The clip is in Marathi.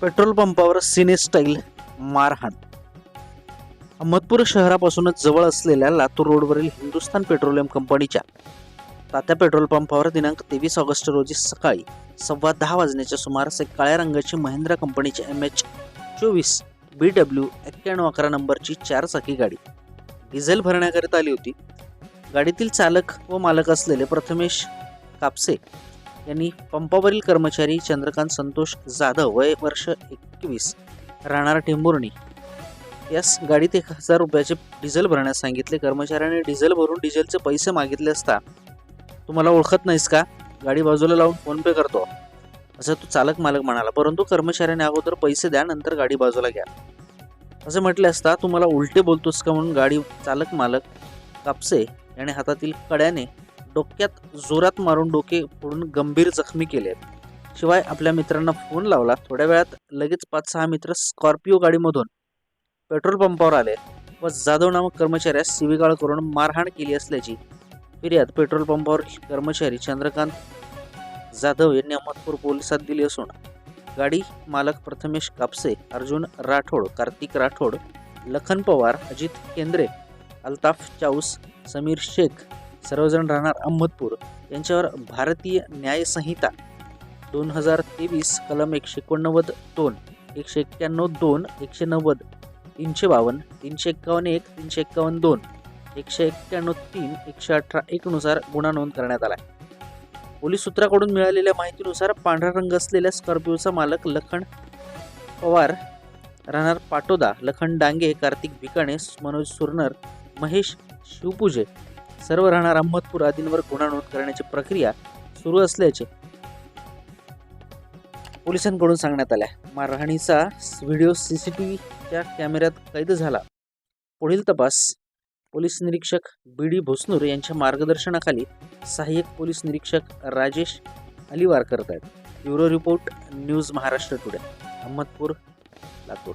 पेट्रोल पंपावर सिने स्टाईल मारहाण. अहमदपूर शहरापासूनच जवळ असलेल्या लातूर रोडवरील हिंदुस्थान पेट्रोलियम कंपनीच्या तात्या पेट्रोल पंपावर दिनांक तेवीस ऑगस्ट रोजी सकाळी सव्वा दहा वाजण्याच्या सुमारास एक काळ्या रंगाची महिंद्रा कंपनीची एम एच चोवीस बी डब्ल्यू एक्क्याण्णव अकरा नंबरची चारचाकी गाडी डिझेल भरण्याकरिता आली होती. गाडीतील चालक व मालक असलेले प्रथमेश कापसे यांनी पंपावरील कर्मचारी चंद्रकांत संतोष जाधव वय वर्ष एकवीस राहणार टेंभुर्णी. यास गाडीत एक हजार रुपयाचे डिझेल भरण्यास सांगितले. कर्मचाऱ्याने डिझेल भरून डिझेलचे पैसे मागितले असता तुम्हाला ओळखत नाहीस का? गाडी बाजूला लावून फोनपे करतो. असं तो चालक मालक म्हणाला. परंतु कर्मचाऱ्याने अगोदर पैसे द्या नंतर गाडी बाजूला घ्या. असे म्हटले असता तुम्हाला उलटे बोलतोस का म्हणून गाडी चालक मालक कापसे याने हातातील कड्याने डोक्यात जोरात मारून डोके फोडून गंभीर जखमी केले शिवाय आपल्या मित्रांना फोन लावला थोड्या वेळात लगेच पाच सहा मित्र स्कॉर्पिओ गाडीमधून पेट्रोल पंपावर आले व जाधव नामक कर्मचाऱ्यास शिवीगाळ करून मारहाण केली असल्याची फिर्याद पेट्रोल पंपावर कर्मचारी चंद्रकांत जाधव यांनी अहमदपूर पोलिसात दिली असून गाडी मालक प्रथमेश कापसे अर्जुन राठोड कार्तिक राठोड लखन पवार अजित केंद्रे अल्ताफ चाऊस समीर शेख सर्वजण राहणार अहमदपूर. यांच्यावर भारतीय न्यायसंहिता दोन हजार तेवीस कलम एकशे एकोणनव्वद दोन एकशे एक्क्याण्णव दोन एकशे नव्वद तीनशे बावन्न तीनशे एक्कावन्न एक तीनशे एक्कावन्न दोन एकशे एक्क्याण्णव तीन एकशे अठरा एकनुसार गुन्हा नोंद करण्यात आला पोलीस सूत्राकडून मिळालेल्या माहितीनुसार पांढरा रंग असलेल्या स्कॉर्पिओचा मालक लखन पवार राहणार पाटोदा लखन डांगे कार्तिक भिकाणे मनोज सुरनर महेश शिवपूजे सर्व राहणार अहमदपूर आदींवर गुन्हा नोंद करण्याची प्रक्रिया सुरू असल्याचे पोलिसांकडून सांगण्यात आल्या मारहाणीचा व्हिडिओ सी सी टी व्हीच्या कॅमेऱ्यात कैद झाला. पुढील तपास पोलीस निरीक्षक बी डी भोसनूर यांच्या मार्गदर्शनाखाली सहाय्यक पोलीस निरीक्षक राजेश अलिवार करत आहेत bureau report news Maharashtra today Ahmedpur Latur.